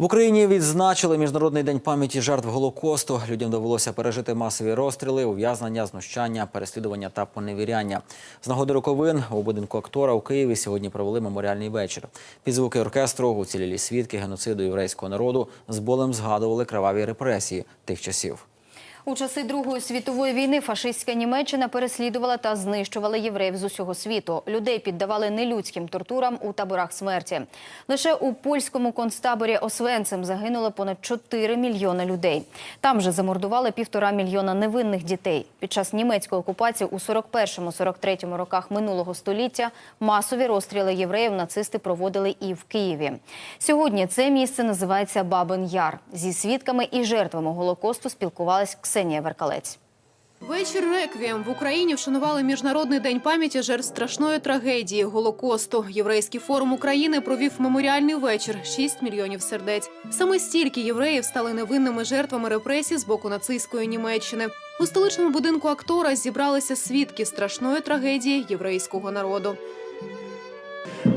В Україні відзначили міжнародний день пам'яті жертв голокосту. Людям довелося пережити масові розстріли, ув'язнення, знущання, переслідування та поневіряння. З нагоди роковин у будинку актора у Києві сьогодні провели меморіальний вечір. Під звуки оркестру уцілілі свідки геноциду єврейського народу з болем згадували криваві репресії тих часів. У часи Другої світової війни фашистська Німеччина переслідувала та знищувала євреїв з усього світу. Людей піддавали нелюдським тортурам у таборах смерті. Лише у польському концтаборі Освенцим загинуло понад 4 мільйони людей. Там же замордували півтора мільйона невинних дітей. Під час німецької окупації у 41-43 роках минулого століття масові розстріли євреїв нацисти проводили і в Києві. Сьогодні це місце називається Бабин Яр. Зі свідками і жертвами голокосту спілкувалась Ксенія Веркалець. Вечір реквієм в Україні вшанували міжнародний день пам'яті жертв страшної трагедії Голокосту. Єврейський форум України провів меморіальний вечір 6 мільйонів сердець. Саме стільки євреїв стали невинними жертвами репресій з боку нацистської Німеччини. У столичному будинку актора зібралися свідки страшної трагедії єврейського народу.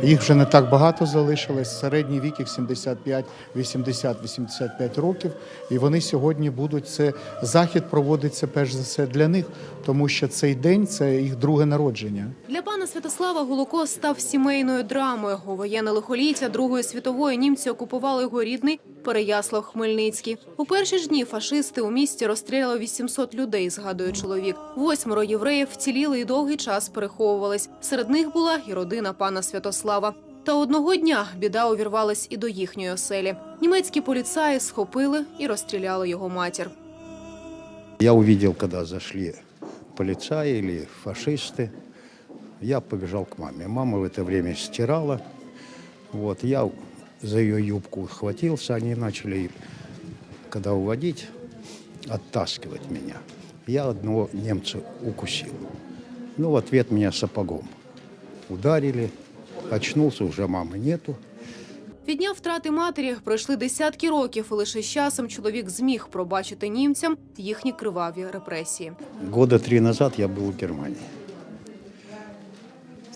Їх вже не так багато залишилось. Середній вік їх 75, 80, 85 років. І вони сьогодні будуть це захід проводиться перш за все для них, тому що цей день це їх друге народження. Для пана Святослава Голокост став сімейною драмою. У воєнне лихоліття Другої світової німці окупували його рідний Переяслав Хмельницький. У перші ж дні фашисти у місті розстріляли 800 людей, згадує чоловік. Восьмеро євреїв вціліли і довгий час переховувались. Серед них була і родина пана Святослава. Та одного дня біда увірвалась і до їхньої оселі. Німецькі поліцаї схопили і розстріляли його матір. Я увидел, когда зашли полицаи или фашисты. Я побежал к маме. Мама в это время стирала. Вот, я за ее юбку ухватился. Они начали, когда уводить, оттаскивать меня. Я одного немца укусил. Ну, в ответ меня сапогом ударили. Очнулся, уже мамы нету. Від дня втрати матері пройшли десятки років, і лише з часом чоловік зміг пробачити німцям їхні криваві репресії. Года три назад я был в Германии.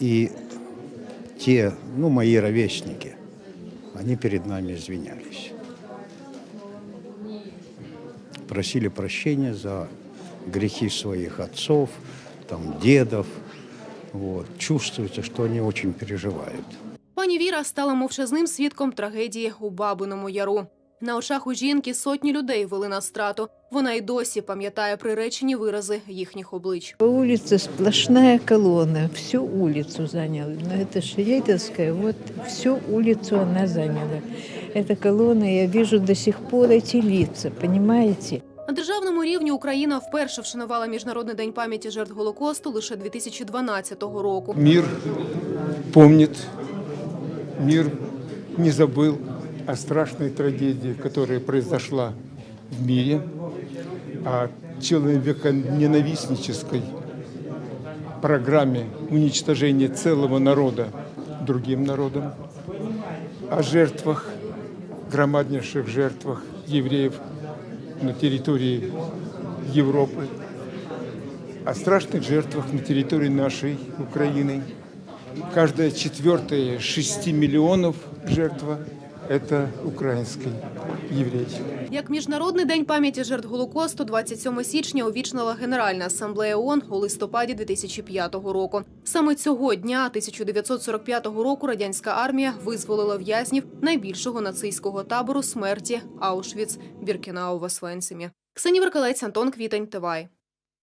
И те, ну, мои ровесники, они перед нами извинялись. Просили прощения за грехи своих отцов, там, дедов. Вот. Чувствуется, что они очень переживают. Пані Віра стала мовчазним свідком трагедії у Бабиному Яру. На очах у жінки сотні людей вели на страту. Вона й досі пам'ятає приречені вирази їхніх облич. По улице сплошная колонна, всю улицу заняла. Но это Шереметьевская, вот всю улицу она заняла. Эта колонна, я вижу до сих пор эти лица, понимаете? На державному рівні Україна вперше вшанувала Міжнародний день пам'яті жертв Голокосту лише 2012 року. Мир помнит, мир не забыл О страшной трагедии, которая произошла в мире, о человеконенавистнической программе уничтожения целого народа другим народом, о жертвах, громаднейших жертвах евреев на территории Европы, о страшных жертвах на территории нашей Украины. Каждая четвертая 6 миллионов жертва – это украинский еврей. Як Міжнародний день пам'яті жертв Голокосту 27 січня увічнила Генеральна асамблея ООН у листопаді 2005 року. Саме цього дня 1945 року радянська армія визволила в'язнів найбільшого нацистського табору смерті Аушвіц Біркенау в Освенцимі. Ксенія Веркалець, Антон Квітень, Тивай.